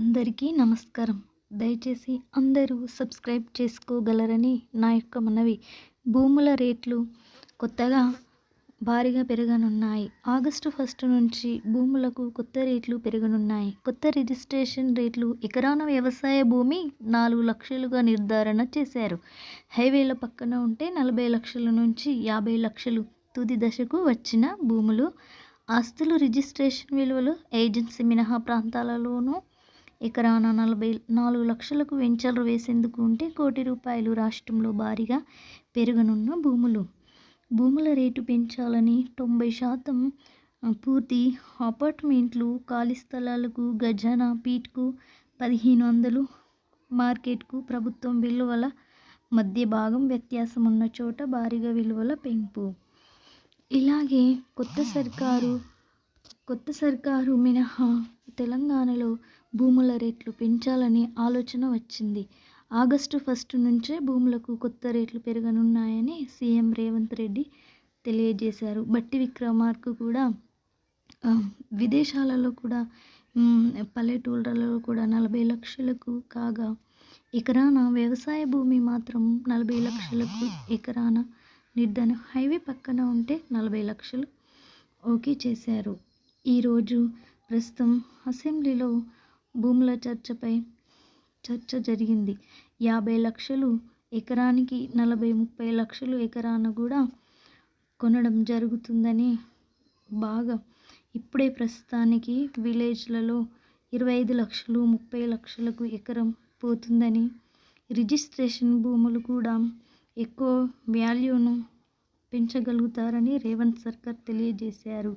అందరికీ నమస్కారం. దయచేసి అందరూ సబ్స్క్రైబ్ చేసుకోగలరని నా యొక్క మనవి. భూముల రేట్లు కొత్తగా భారీగా పెరగనున్నాయి. ఆగస్టు ఫస్ట్ నుంచి భూములకు కొత్త రేట్లు పెరగనున్నాయి. కొత్త రిజిస్ట్రేషన్ రేట్లు ఎకరాన వ్యవసాయ భూమి నాలుగు లక్షలుగా నిర్ధారణ చేశారు. హైవేల పక్కన ఉంటే నలభై లక్షల నుంచి యాభై లక్షలు తుది దశకు వచ్చిన భూములు ఆస్తులు రిజిస్ట్రేషన్ విలువలు ఏజెన్సీ మినహా ప్రాంతాలలోనూ ఎకరాన నలభై నాలుగు లక్షలకు వెంచర్లు వేసేందుకు ఉంటే కోటి రూపాయలు రాష్ట్రంలో భారీగా పెరగనున్న భూములు. భూముల రేటు పెంచాలని తొంభై శాతం పూర్తి అపార్ట్మెంట్లు ఖాళీ స్థలాలకు గజాన పీట్కు పదిహేను వందలు మార్కెట్కు ప్రభుత్వం విలువల మధ్య భాగం వ్యత్యాసం ఉన్న చోట భారీగా విలువల పెంపు. ఇలాగే కొత్త సర్కారు కొత్త సర్కారు మినహా తెలంగాణలో భూముల రేట్లు పెంచాలని ఆలోచన వచ్చింది. ఆగస్టు ఫస్ట్ నుంచే భూములకు కొత్త రేట్లు పెరగనున్నాయని సీఎం రేవంత్ రెడ్డి తెలియజేశారు. బట్టి విక్రమార్కు కూడా విదేశాలలో కూడా పల్లెటూళ్ళలో కూడా నలభై లక్షలకు కాగా ఎకరాన వ్యవసాయ భూమి మాత్రం నలభై లక్షలకు ఎకరాన నిర్ధారణ హైవే పక్కన ఉంటే నలభై లక్షలు ఓకే చేశారు. ఈరోజు ప్రస్తుతం అసెంబ్లీలో భూముల చర్చపై చర్చ జరిగింది. యాభై లక్షలు ఎకరానికి నలభై ముప్పై లక్షలు ఎకరాన కూడా కొనడం జరుగుతుందని బాగా. ఇప్పుడే ప్రస్తుతానికి విలేజ్లలో ఇరవై ఐదు లక్షలు ముప్పై లక్షలకు ఎకరం పోతుందని రిజిస్ట్రేషన్ భూములు కూడా ఎక్కువ వాల్యూను పెంచగలుగుతారని రేవంత్ సర్కార్ తెలియజేశారు.